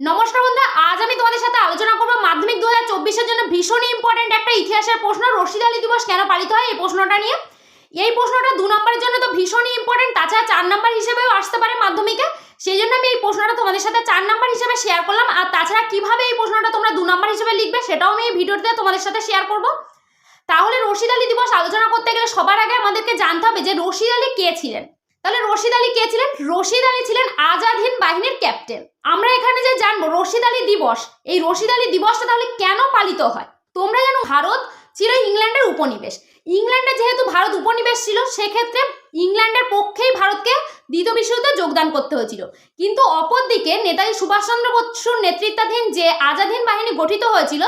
নমস্কার বন্ধুরা, আজ আমি তোমাদের সাথে আলোচনা করব মাধ্যমিক দু হাজার চব্বিশের জন্য ভীষণই ইম্পর্টেন্ট একটা ইতিহাসের প্রশ্ন। রশিদ আলী দিবস কেন পালিত হয় এই প্রশ্নটা নিয়ে। এই প্রশ্নটা দু নম্বরের জন্য তো ভীষণই ইম্পর্টেন্ট তাছাড়া চার নাম্বার হিসেবেও আসতে পারে মাধ্যমিকে। সেই জন্য আমি এই প্রশ্নটা তোমাদের সাথে চার নাম্বার হিসেবে শেয়ার করলাম। আর তাছাড়া কীভাবে এই প্রশ্নটা তোমরা দু নম্বর হিসেবে লিখবে সেটাও আমি এই ভিডিওতে তোমাদের সাথে শেয়ার করব। তাহলে রশিদ আলী দিবস আলোচনা করতে গেলে সবার আগে আমাদেরকে জানতে হবে যে রশিদ আলী কে ছিলেন? তাহলে রশিদ আলী কে ছিলেন? রশিদ আলী ছিলেন আজাদ বাহিনীর ক্যাপ্টেন। আমরা এখানে যে জানব, রশিদ আলী দিবস, এই রশিদ আলী দিবসটা তাহলে কেন পালিত হয়? তোমরা জানো ভারত ছিল ইংল্যান্ডের উপনিবেশ। ইংল্যান্ডে যেহেতু ভারত উপনিবেশ ছিল, সেক্ষেত্রে ইংল্যান্ডের পক্ষেই ভারতকে দ্বিতীয় বিশ্বযুদ্ধে যোগদান করতে হয়েছিল। কিন্তু অপরদিকে নেতাজি সুভাষচন্দ্র বসুর নেতৃত্বাধীন যে আজাদ হিন্দ বাহিনী গঠিত হয়েছিল,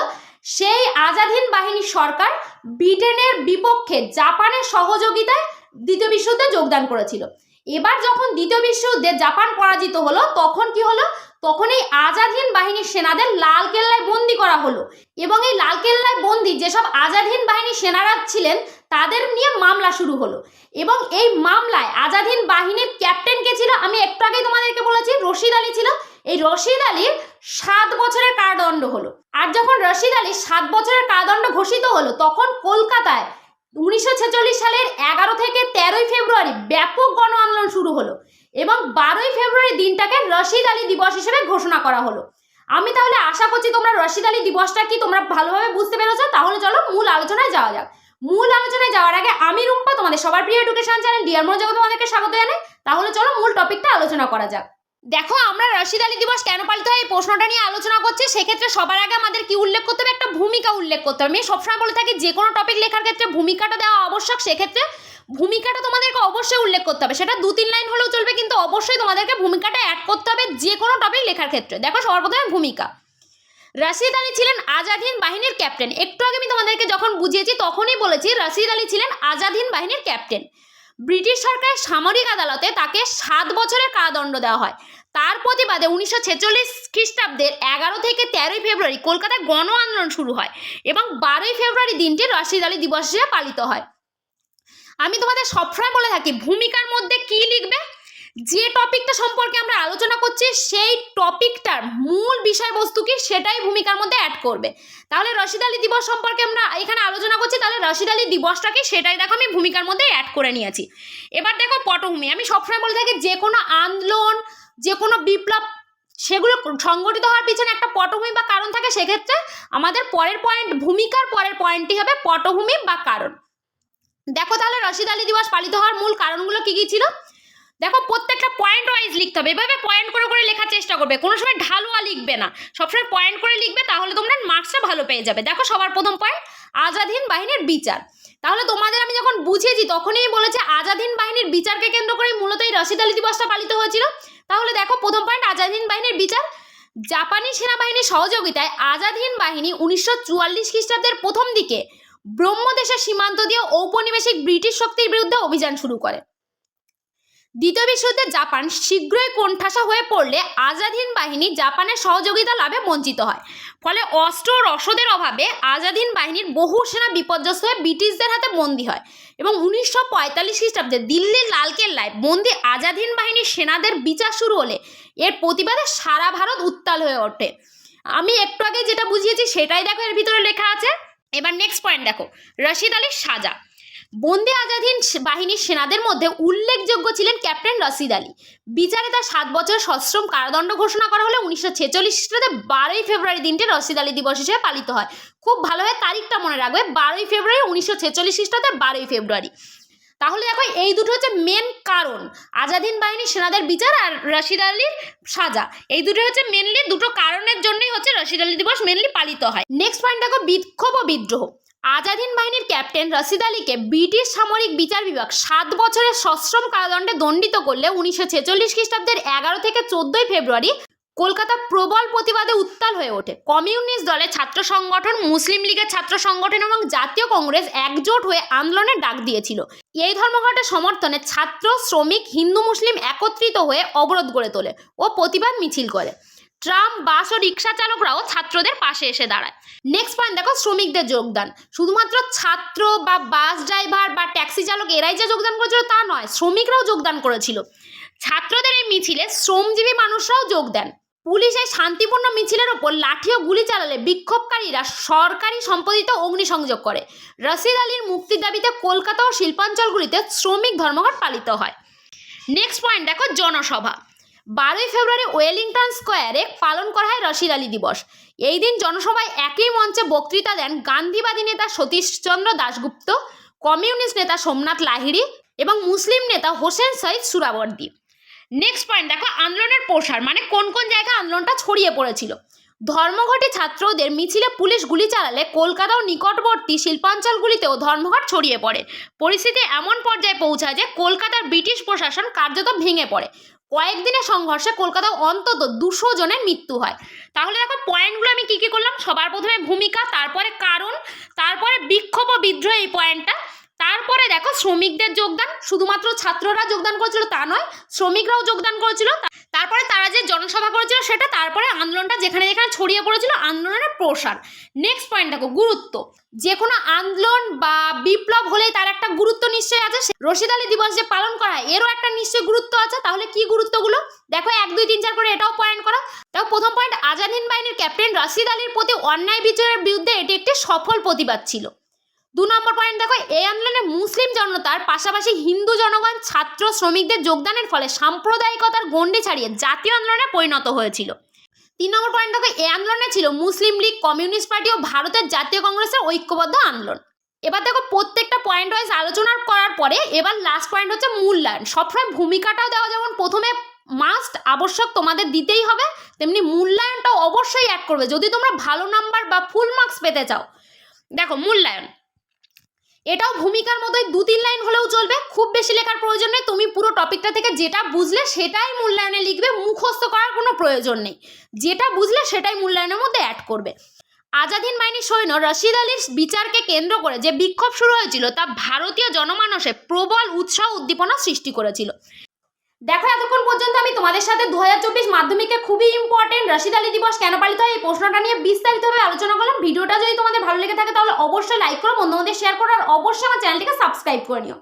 সেই আজাদ হিন্দ বাহিনীর সরকার ব্রিটেনের বিপক্ষে জাপানের সহযোগিতায় দ্বিতীয় বিশ্বযুদ্ধে যোগদান করেছিল। এবার যখন দ্বিতীয় বিশ্বযুদ্ধে জাপান পরাজিত হলো, তখন কি হলো? তখন এই আজাদ হিন্দ বাহিনীর সেনাদের লাল কেল্লায় বন্দি করা হলো। এবং এই লাল কেল্লায় বন্দি যেসব আজাদ হিন্দ বাহিনীর সেনারা ছিলেন, তাদের নিয়ে মামলা শুরু হলো। এবং এই মামলায় আজাদ হিন্দ বাহিনীর ক্যাপ্টেন কে ছিল? আমি একটু আগেই তোমাদেরকে বলেছি, রশিদ আলী ছিল। এই রশিদ আলীর সাত বছরের কারাদণ্ড হলো। আর যখন রশিদ আলী সাত বছরের কারাদণ্ড ঘোষিত হলো, তখন কলকাতায় উনিশশো ছেচল্লিশ সালের এগারো থেকে তেরোই ফেব্রুয়ারি শুরু হলো। এবং বারোই ফেব্রুয়ারি দিনটাকে রশিদ আলী দিবস হিসেবে ঘোষণা করা হলো। আমি তাহলে আশা করছি তোমরা রশিদ আলী দিবসটা কি তোমরা ভালোভাবে বুঝতে পেরেছ? তাহলে চলো মূল আলোচনায় যাওয়া যাক। মূল আলোচনায় যাওয়ার আগে আমি রুম্পা, তোমাদের সবার প্রিয় এডুকেশন চ্যানেল ডিয়ার মনোযোগ তোমাদেরকে স্বাগত জানাই। তাহলে চলো মূল টপিকটা আলোচনা করা যাক। দেখো, আমরা রশিদ আলী দিবস কেন পালিত হয় এই প্রশ্নটা নিয়ে আলোচনা করছি, সেক্ষেত্রে সবার আগে আমাদের কি উল্লেখ করতে হবে? একটা ভূমিকা উল্লেখ করতে হবে। আমি সবসময় বলে থাকি, যে কোনো টপিক লেখার ক্ষেত্রে ভূমিকাটা দেওয়া আবশ্যক, সেক্ষেত্রে ভূমিকাটা তোমাদেরকে অবশ্যই উল্লেখ করতে হবে। সেটা দু তিন লাইন হলেও চলবে, কিন্তু অবশ্যই তোমাদেরকে ভূমিকাটা অ্যাড করতে হবে যে কোনো টপিক লেখার ক্ষেত্রে। দেখো সবার প্রথমে ভূমিকা। রাশিদ আলী ছিলেন আজাদ হিন্দ বাহিনীর ক্যাপ্টেন একটু আগে আমি তোমাদেরকে যখন বুঝিয়েছি, তখনই বলেছি রাশিদ আলী ছিলেন আজাদ হিন্দ বাহিনীর ক্যাপ্টেন ব্রিটিশ সরকারের সামরিক আদালতে তাকে সাত বছরের কারাদণ্ড দেওয়া হয়। তার প্রতিবাদে উনিশশো ছেচল্লিশ খ্রিস্টাব্দের এগারো থেকে তেরোই ফেব্রুয়ারি কলকাতায় গণ আন্দোলন শুরু হয় এবং বারোই ফেব্রুয়ারি দিনটি রশিদ আলী দিবস হিসেবে পালিত হয়। আমি তোমাদের সবসময় বলে থাকি, ভূমিকার মধ্যে কি লিখবে? যে টপিকটা সম্পর্কে আমরা আলোচনা করছি, সেই টপিকটার মূল বিষয়বস্তু কি, সেটাই ভূমিকার মধ্যে অ্যাড করবে। তাহলে রশিদ আলী দিবস সম্পর্কে আমরা এখানে আলোচনা করছি, তাহলে রশিদ আলী দিবসটা কি, সেটাই দেখো আমি ভূমিকার মধ্যে অ্যাড করে নিয়েছি। এবার দেখো পটভূমি, আমি সবসময় বলে থাকি যে কোনো আন্দোলন, যে কোনো বিপ্লব, সেগুলো সংগঠিত হওয়ার পিছনে একটা পটভূমি বা কারণ থাকে, সেক্ষেত্রে আমাদের পরের পয়েন্ট ভূমিকার পরের পয়েন্টটি হবে পটভূমি বা কারণ। দেখো তাহলে রশিদ আলী দিবস পালিত হওয়ার মূল কারণগুলো কি কি ছিল? দেখো প্রত্যেকটা পয়েন্ট ওয়াইজ লিখতে হবে। এভাবে পয়েন্ট করে করে লেখার চেষ্টা করবে। কোনো সময় ঢালুয়া লিখবে না। সবসময় পয়েন্ট করে লিখবে, তাহলে তোমরা মার্কসটা ভালো পেয়ে যাবে। দেখো সবার প্রথম পয়েন্ট আজাদহীন বাহিনীর বিচার। তাহলে তোমাদের আমি যখন বুঝিয়েছি, তখনই বলেছে আজাদহীন বাহিনীর বিচারকে কেন্দ্র করে মূলত এই রশিদ আলী দিবসটা পালিত হয়েছিল। তাহলে দেখো প্রথম পয়েন্ট আজাদহীন বাহিনীর বিচার। জাপানি সেনাবাহিনীর সহযোগিতায় আজাদহীন বাহিনী উনিশশো চুয়াল্লিশ খ্রিস্টাব্দের প্রথম দিকে ব্রহ্মদেশের সীমান্ত দিয়ে ঔপনিবেশিক ব্রিটিশ শক্তির বিরুদ্ধে অভিযান শুরু করে। দ্বিতীয় বিশ্বযুদ্ধে জাপান শীঘ্রই কোণঠাসা হয়ে পড়লে আজাদহীন বাহিনী জাপানের সহযোগিতা লাভে বঞ্চিত হয়। ফলে অস্ত্র রসদের অভাবে আজাদহীন বাহিনীর বহু সেনা বিপর্যস্ত হয়ে ব্রিটিশদের হাতে বন্দী হয় এবং উনিশশো পঁয়তাল্লিশ খ্রিস্টাব্দে দিল্লির লালকেল্লায় বন্দী আজাদহীন বাহিনীর সেনাদের বিচার শুরু হলে এর প্রতিবাদে সারা ভারত উত্তাল হয়ে ওঠে। আমি একটু আগে যেটা বুঝিয়েছি সেটাই দেখো এর ভিতরে লেখা আছে। এবার নেক্সট পয়েন্ট দেখো, রশিদ আলীর সাজা। বন্দী আজাধীন বাহিনীর সেনাদের মধ্যে উল্লেখযোগ্য ছিলেন ক্যাপ্টেন রশিদ আলী। বিচারে তার সাত বছর সশ্রম কারাদণ্ড ঘোষণা করা হলে উনিশশো ছেচল্লিশ খ্রিস্টাব্দে বারোই ফেব্রুয়ারি দিনটি রশিদ আলী দিবস হিসেবে পালিত হয়। খুব ভালোভাবে তারিখটা মনে রাখবে, বারোই ফেব্রুয়ারি উনিশশো ছেচল্লিশ খ্রিস্টাব্দে বারোই ফেব্রুয়ারি। তাহলে দেখো এই দুটো হচ্ছে মেন কারণ। আজাদহীন বাহিনীর সেনাদের বিচার আর রশিদ আলীর সাজা। এই দুটো হচ্ছে মেনলি দুটো কারণের জন্যই হচ্ছে রশিদ আলী দিবস মেনলি পালিত হয়। নেক্সট পয়েন্ট দেখো, বিক্ষোভ ও বিদ্রোহ। আজাদহীন বাহিনীর ক্যাপ্টেন রশিদ আলীকে ব্রিটিশ সামরিক বিচার বিভাগ সাত বছরের সশ্রম কারাদণ্ডে দণ্ডিত করলে উনিশশো ছেচল্লিশ খ্রিস্টাব্দের এগারো থেকে চোদ্দই ফেব্রুয়ারি কলকাতা প্রবল প্রতিবাদে উত্তাল হয়ে ওঠে। কমিউনিস্ট দলের ছাত্র সংগঠন, মুসলিম লীগের ছাত্র সংগঠন এবং জাতীয় কংগ্রেস একজোট হয়ে আন্দোলনের ডাক দিয়েছিল। এই ধর্মঘটের সমর্থনে ছাত্র, শ্রমিক, হিন্দু, মুসলিম একত্রিত হয়ে অবরোধ গড়ে তোলে ও প্রতিবাদ মিছিল করে। ট্রাম, বাস ও রিক্সা চালকরাও ছাত্রদের পাশে এসে দাঁড়ায়। নেক্সট পয়েন্ট দেখো, শ্রমিকদের যোগদান। শুধুমাত্র ছাত্র বা বাস ড্রাইভার বা ট্যাক্সি চালক এরাই যে যোগদান করেছিল তা নয়, শ্রমিকরাও যোগদান করেছিল। ছাত্রদের এই মিছিলে শ্রমজীবী মানুষরাও যোগ দেন। পুলিশ এই শান্তিপূর্ণ মিছিলের ওপর লাঠি ও গুলি চালালে বিক্ষোভকারীরা সরকারি সম্পত্তিতে অগ্নিসংযোগ করে। রশিদ আলীর মুক্তির দাবিতে কলকাতা ও শিল্পাঞ্চলগুলিতে শ্রমিক ধর্মঘট পালিত হয়। নেক্সট পয়েন্ট দেখো, জনসভা। বারোই ফেব্রুয়ারি ওয়েলিংটন স্কোয়ারে পালন করা হয় রশিদ আলী দিবস। এই দিন জনসভায় একই মঞ্চে বক্তৃতা দেন গান্ধীবাদী নেতা সতীশচন্দ্র দাশগুপ্ত, কমিউনিস্ট নেতা সোমনাথ লাহিড়ী এবং মুসলিম নেতা হোসেন সঈদ সুরাবর্দী। নেক্সট পয়েন্ট দেখো, আন্দোলনের প্রসার মানে কোন কোন জায়গায় আন্দোলনটা ছড়িয়ে পড়েছিল? ধর্মঘটে ছাত্রদের মিছিলে পুলিশ গুলি চালালে কলকাতা ও নিকটবর্তী শিল্পাঞ্চলগুলিতেও ধর্মঘট ছড়িয়ে পড়ে। পরিস্থিতি এমন পর্যায়ে পৌঁছায় যে কলকাতার ব্রিটিশ প্রশাসন কার্যত ভেঙে পড়ে। কয়েকদিনের সংঘর্ষে কলকাতায় অন্তত দুশো জনের মৃত্যু হয়। তাহলে দেখো পয়েন্টগুলো আমি কী কী করলাম? সবার প্রথমে ভূমিকা, তারপরে কারণ, তারপরে বিক্ষোভ ও বিদ্রোহ, এই পয়েন্টটা তারপরে দেখো শ্রমিকদের যোগদান, শুধুমাত্র ছাত্ররা যোগদান করেছিল তা নয়, শ্রমিকরাও যোগদান করেছিল। তারপরে তারা যে জনসভা করেছিল সেটা, তারপরে আন্দোলনটা যেখানে যেখানে ছড়িয়ে পড়েছিল, আন্দোলনের প্রসার। নেক্সট পয়েন্ট দেখো, গুরুত্ব। যে কোনো আন্দোলন বা বিপ্লব হলেই তার একটা গুরুত্ব নিশ্চয়ই আছে। রশিদ আলী দিবস যে পালন করা হয় এরও একটা নিশ্চয়ই গুরুত্ব আছে। তাহলে কি গুরুত্বগুলো? দেখো, এক, দুই, তিন, চার করে এটাও পয়েন্ট করা। দেখো প্রথম পয়েন্ট আজাদ হিন্দ বাহিনীর ক্যাপ্টেন রশিদ আলীর প্রতি অন্যায় বিচারের বিরুদ্ধে এটি একটি সফল প্রতিবাদ ছিল। দু নম্বর পয়েন্ট দেখো এই আন্দোলনে মুসলিম জনতার পাশাপাশি হিন্দু জনগণ, ছাত্র শ্রমিকদের যোগদানের ফলে সাম্প্রদায়িকতার গণ্ডি ছাড়িয়ে জাতীয় আন্দোলনে পরিণত হয়েছিল। তিন নম্বর পয়েন্ট দেখো এই আন্দোলনে ছিল মুসলিম লীগ, কমিউনিস্ট পার্টি ও ভারতের জাতীয় কংগ্রেসের ঐক্যবদ্ধ আন্দোলন। এবার দেখো, প্রত্যেকটা পয়েন্ট ওয়াইজ আলোচনা করার পরে এবার লাস্ট পয়েন্ট হচ্ছে মূল্যায়ন। সবসময় ভূমিকাটাও দেওয়া যেমন প্রথমে মাস্ট আবশ্যক তোমাদের দিতেই হবে, তেমনি মূল্যায়নটাও অবশ্যই অ্যাড করবে। যদি তোমরা ভালো নাম্বার বা ফুল মার্কস পেতে চাও, দেখো, মূল্যায়ন। এটাও ভূমিকার মতোই দু তিন লাইন হলেও চলবে। খুব বেশি লেখার প্রয়োজন নেই। তুমি পুরো টপিকটা থেকে যেটা বুঝলে সেটাই মূল্যায়নে লিখবে। মুখস্থ করার কোনো প্রয়োজন নেই। যেটা বুঝলে সেটাই মূল্যায়নের মধ্যে অ্যাড করবে। আজাদিন বাহিনীর সৈন্য রশিদ আলীর বিচারকে কেন্দ্র করে যে বিক্ষোভ শুরু হয়েছিল, তা ভারতীয় জনমানসে প্রবল উৎসাহ উদ্দীপনা সৃষ্টি করেছিল। দেখো, এতক্ষণ পর্যন্ত আমি তোমাদের সাথে দু মাধ্যমিকে খুবই ইম্পর্টেন্ট রশিদ আলী দিবস কেন পালিত হয় এই প্রশ্নটা নিয়ে বিস্তারিতভাবে আলোচনা করলাম। ভিডিওটা যদি তোমাদের ভালো লেগে থাকে তাহলে অবশ্যই লাইক করো, বন্ধুদের শেয়ার করো আর অবশ্যই আমার চ্যানেলটিকে সাবস্ক্রাইব করে নিও।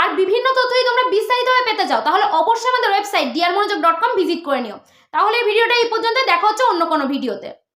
আর বিভিন্ন তথ্য যদি তোমরা বিস্তারিতভাবে পেতে চাও, তাহলে অবশ্যই আমাদের website dear Monojog dot com visit করে নিও। তাহলে ভিডিওটা এই পর্যন্ত দেখা হচ্ছে অন্য কোনো ভিডিওতে